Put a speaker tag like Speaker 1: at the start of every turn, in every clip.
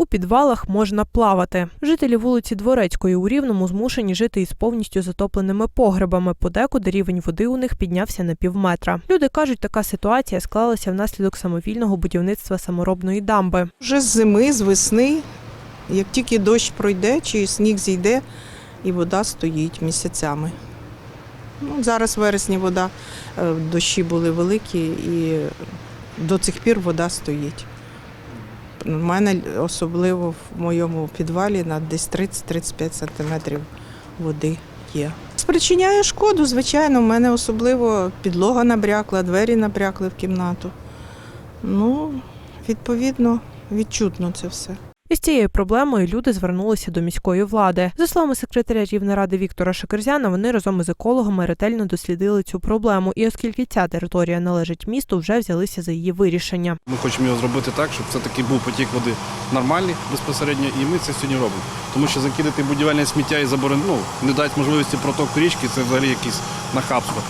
Speaker 1: У підвалах можна плавати. Жителі вулиці Дворецької у Рівному змушені жити із повністю затопленими погребами. Подекуди рівень води у них піднявся на півметра. Люди кажуть, така ситуація склалася внаслідок самовільного будівництва саморобної дамби.
Speaker 2: Вже з зими, з весни, як тільки дощ пройде чи сніг зійде, і вода стоїть місяцями. Ну, зараз вересні вода, е, дощі були великі і до цих пір вода стоїть. У мене особливо в моєму підвалі на десь 30-35 сантиметрів води є. Спричиняє шкоду, звичайно, в мене особливо підлога набрякла, двері набрякли в кімнату. Ну, відповідно, відчутно це все.
Speaker 1: Із цією проблемою люди звернулися до міської влади. За словами секретаря Рівнеради Віктора Шакерзяна, вони разом із екологами ретельно дослідили цю проблему. І оскільки ця територія належить місту, вже взялися за її вирішення.
Speaker 3: Ми хочемо його зробити так, щоб все-таки був потік води нормальний безпосередньо, і ми це сьогодні робимо. Тому що закидати будівельне сміття і заборонити, ну, не дати можливості протоку річки, це взагалі якесь нахабство.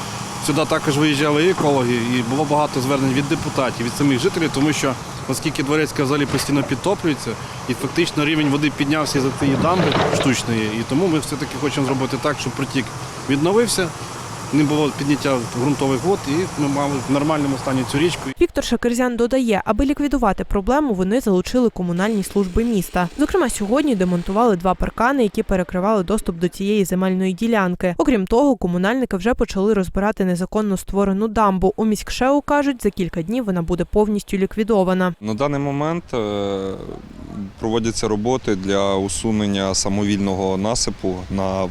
Speaker 3: Сюди також виїжджали і екологи, і було багато звернень від депутатів, від самих жителів, тому що оскільки Дворецька взагалі постійно підтоплюється, і фактично рівень води піднявся за цієї дамби штучної, і тому ми все-таки хочемо зробити так, щоб протік відновився, не було підняття ґрунтових вод, і ми мали в нормальному стані цю річку.
Speaker 1: Віктор Шакерзян додає, аби ліквідувати проблему, вони залучили комунальні служби міста. Зокрема, сьогодні демонтували два паркани, які перекривали доступ до цієї земельної ділянки. Окрім того, комунальники вже почали розбирати незаконно створену дамбу. У міськшеу кажуть, за кілька днів вона буде повністю ліквідована.
Speaker 4: На даний момент е, проводяться роботи для усунення самовільного насипу на е,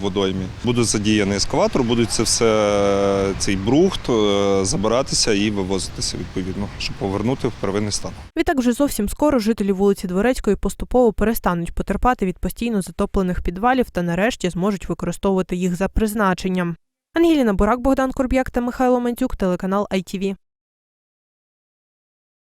Speaker 4: водоймі. Буде задіяний ескаватор, будуть це все цей брухт е, забиратися і вивозитися відповідно, щоб повернути в первинний стан.
Speaker 1: Відтак вже зовсім скоро жителі вулиці Дворецької поступово перестануть потерпати від постійно затоплених підвалів та нарешті зможуть використовувати їх за призначенням. Ангеліна Бурак, Богдан Корб'як та Михайло Мандзюк, телеканал ITV.